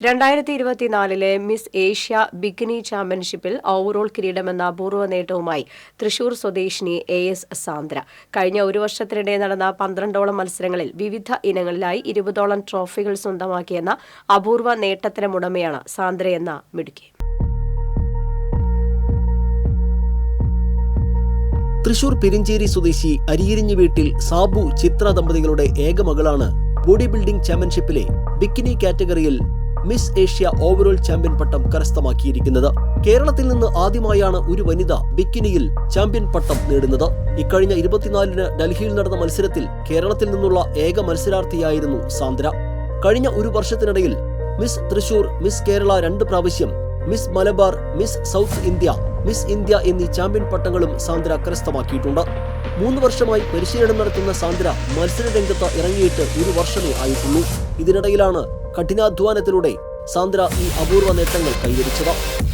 രണ്ടായിരത്തി ഇരുപത്തിനാലിലെ miss Asia ബിഗ്നി ചാമ്പ്യൻഷിപ്പിൽ ഓവറോൾ കിരീടമെന്ന അപൂർവ നേട്ടവുമായി തൃശൂർ സ്വദേശിനി എ എസ് സാന്ദ്ര. കഴിഞ്ഞ ഒരു വർഷത്തിനിടെ നടന്ന പന്ത്രണ്ടോളം മത്സരങ്ങളിൽ വിവിധ ഇനങ്ങളിലായി ഇരുപതോളം ട്രോഫികൾ സ്വന്തമാക്കിയെന്ന അപൂർവ നേട്ടത്തിന് ഉടമയാണ് സാന്ദ്രയെന്ന മിടുക്കി. തൃശൂർ പെരിഞ്ചേരി സ്വദേശി അരിയിരിഞ്ഞ് വീട്ടിൽ സാബു ചിത്ര ദമ്പതികളുടെ ഏക മകളാണ് ബോഡി ബിൽഡിംഗ് ചാമ്പ്യൻഷിപ്പിലെ ബിക്കിനി കാറ്റഗറിയിൽ മിസ് ഏഷ്യ ഓവറോൾ ചാമ്പ്യൻ പട്ടം കരസ്ഥമാക്കിയിരിക്കുന്നത്. കേരളത്തിൽ നിന്ന് ആദ്യമായാണ് ഒരു വനിത ബിക്കിനിയിൽ ചാമ്പ്യൻ പട്ടം നേടുന്നത്. ഇക്കഴിഞ്ഞ ഇരുപത്തിനാലിന് ഡൽഹിയിൽ നടന്ന മത്സരത്തിൽ കേരളത്തിൽ നിന്നുള്ള ഏക മത്സരാർത്ഥിയായിരുന്നു സാന്ദ്ര. കഴിഞ്ഞ ഒരു വർഷത്തിനിടയിൽ മിസ് തൃശൂർ മിസ് കേരള രണ്ട് പ്രാവശ്യം Miss Malabar Miss South India Miss India എന്നീ ചാമ്പ്യൻ പട്ടങ്ങളും സാന്ദ്ര കരസ്ഥമാക്കിയിട്ടുണ്ട്. മൂന്ന് വർഷമായി പരിശീലനം നടത്തുന്ന സാന്ദ്ര മത്സര രംഗത്ത് ഇറങ്ങിയിട്ട് ഒരു വർഷമേ ആയിട്ടുള്ളൂ. ഇതിനിടയിലാണ് കഠിനാധ്വാനത്തിലൂടെ സാന്ദ്ര ഈ അപൂർവ നേട്ടങ്ങൾ കൈവരിച്ചത്.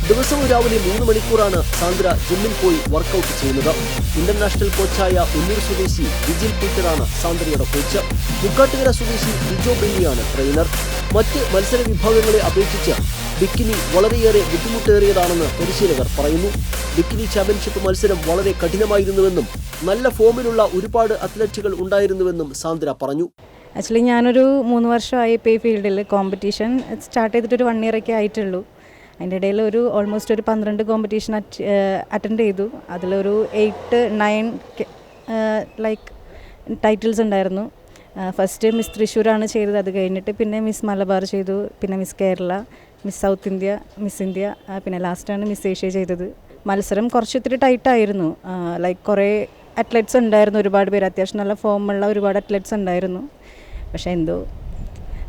ദിവസവും രാവിലെ മൂന്ന് മണിക്കൂറാണ് സാന്ദ്ര ജിമ്മിൽ പോയി വർക്കൗട്ട് ചെയ്യുന്നത്. ഇന്റർനാഷണൽ കോച്ചായ ഉന്നൂർ സ്വദേശി വിജിൽ പീറ്ററാണ് സാന്ദ്രയുടെ കോച്ച് മുക്കാട്ടുകര സ്വദേശി ബിജോ ബെന്നിയാണ് ട്രെയിനർ മറ്റ് മത്സര വിഭാഗങ്ങളെ അപേക്ഷിച്ച് ബിക്കിനി വളരെയേറെ ബുദ്ധിമുട്ടേറിയതാണെന്ന് പരിശീലകർ പറയുന്നു. ബിക്കിനി ചാമ്പ്യൻഷിപ്പ് മത്സരം വളരെ കഠിനമായിരുന്നുവെന്നും നല്ല ഫോമിലുള്ള ഒരുപാട് അത്ലറ്റുകൾ ഉണ്ടായിരുന്നുവെന്നും സാന്ദ്ര പറഞ്ഞു. ആക്ച്വലി ഞാനൊരു മൂന്ന് വർഷമായി ഇപ്പോൾ ഈ ഫീൽഡിൽ കോമ്പറ്റീഷൻ സ്റ്റാർട്ട് ചെയ്തിട്ട് ഒരു വൺ ഇയർ ഒക്കെ ആയിട്ടുള്ളൂ. അതിന്റെ ഇടയിൽ ഒരു ഓൾമോസ്റ്റ് ഒരു പന്ത്രണ്ട് കോമ്പറ്റീഷൻ അറ്റൻഡ് ചെയ്തു. അതിലൊരു എയ്റ്റ് നയൻ ലൈക്ക് ടൈറ്റിൽസ് ഉണ്ടായിരുന്നു. ഫസ്റ്റ് മിസ് തൃശ്ശൂരാണ് ചെയ്തത്. അത് കഴിഞ്ഞിട്ട് പിന്നെ മിസ് മലബാർ ചെയ്തു. പിന്നെ Miss Kerala Miss South India Miss India പിന്നെ ലാസ്റ്റാണ് മിസ് ഏഷ്യ ചെയ്തത്. മത്സരം കുറച്ച് ഇത്തിരി ടൈറ്റായിരുന്നു ലൈക്ക് കുറേ അത്ലറ്റ്സ് ഉണ്ടായിരുന്നു. ഒരുപാട് പേര്. അത്യാവശ്യം നല്ല ഫോമുള്ള ഒരുപാട് അത്ലറ്റ്സ് ഉണ്ടായിരുന്നു. പക്ഷേ എന്തോ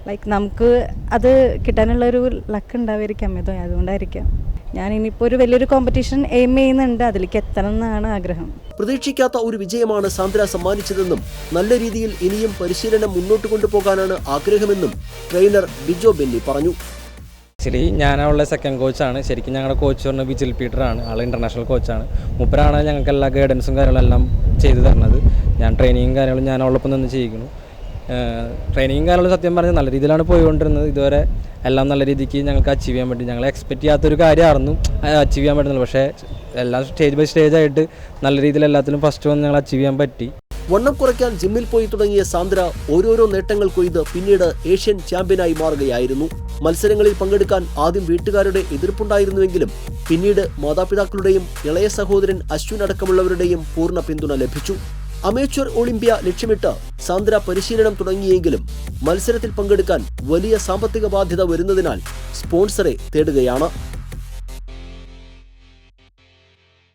ലൈക്ക് നമുക്ക് അത് കിട്ടാനുള്ള ഒരു ലക്ക് ഉണ്ടാവായിരിക്കാം ഏതോ അതുകൊണ്ടായിരിക്കാം ഞാൻ ഇനിയിപ്പോൾ ഒരു വലിയൊരു കോമ്പറ്റീഷൻ എയിം ചെയ്യുന്നുണ്ട് അതിലേക്ക് എത്തണം എന്നാണ് ആഗ്രഹം. പ്രതീക്ഷിക്കാത്ത ഒരു വിജയമാണ് സാന്ദ്ര സമ്മാനിച്ചതെന്നും നല്ല രീതിയിൽ ഇനിയും പരിശീലനം മുന്നോട്ട് കൊണ്ടുപോകാനാണ് ആഗ്രഹമെന്നും ട്രെയിനർ ബിജോ ബെന്നി പറഞ്ഞു. ആക്ച്വലി ഞാൻ അവളുടെ സെക്കൻഡ് കോച്ചാണ് ശരിക്കും ഞങ്ങളുടെ കോച്ച് പറഞ്ഞ പീറ്റർ ആണ്. ആൾ ഇന്റർനാഷണൽ കോച്ചാണ് മുപ്പരാണ് ഞങ്ങൾക്ക് എല്ലാ ഗൈഡൻസും കാര്യങ്ങളെല്ലാം ചെയ്തു തരുന്നത്. ഞാൻ ട്രെയിനിങ്ങും കാര്യങ്ങളും ഞാൻ അവളൊപ്പം നിന്ന് ചെയ്യിക്കുന്നു. ട്രെയിനിങ്ങും കാര്യങ്ങളും സത്യം പറഞ്ഞാൽ നല്ല രീതിയിലാണ് പോയിക്കൊണ്ടിരുന്നത്. ഇതുവരെ എല്ലാം നല്ല രീതിക്ക് ഞങ്ങൾക്ക് അച്ചീവ് ചെയ്യാൻ പറ്റി. ഞങ്ങൾ എക്സ്പെക്ട് ചെയ്യാത്തൊരു കാര്യമായിരുന്നു. അച്ചീവ് ചെയ്യാൻ പറ്റുന്നത് പക്ഷേ എല്ലാം സ്റ്റേജ് ബൈ സ്റ്റേജ് ആയിട്ട് നല്ല രീതിയിൽ എല്ലാത്തിലും ഫസ്റ്റ് വന്ന് ഞങ്ങൾ അച്ചീവ് ചെയ്യാൻ പറ്റി. വണ്ണം കുറയ്ക്കാൻ ജിമ്മിൽ പോയി തുടങ്ങിയ സാന്ദ്ര ഓരോരോ നേട്ടങ്ങൾ കൊയ്ത് പിന്നീട് ഏഷ്യൻ ചാമ്പ്യനായി മാറുകയായിരുന്നു. മത്സരങ്ങളിൽ പങ്കെടുക്കാൻ ആദ്യം വീട്ടുകാരുടെ എതിർപ്പുണ്ടായിരുന്നുവെങ്കിലും പിന്നീട് മാതാപിതാക്കളുടെയും ഇളയ സഹോദരൻ അശ്വിൻ അടക്കമുള്ളവരുടെയും പൂർണ പിന്തുണ ലഭിച്ചു. അമേച്വർ ഒളിമ്പ്യ ലക്ഷ്യമിട്ട് സാന്ദ്ര പരിശീലനം തുടങ്ങിയെങ്കിലും മത്സരത്തിൽ പങ്കെടുക്കാൻ വലിയ സാമ്പത്തിക ബാധ്യത വരുന്നതിനാൽ സ്പോൺസറെ തേടുകയാണ്.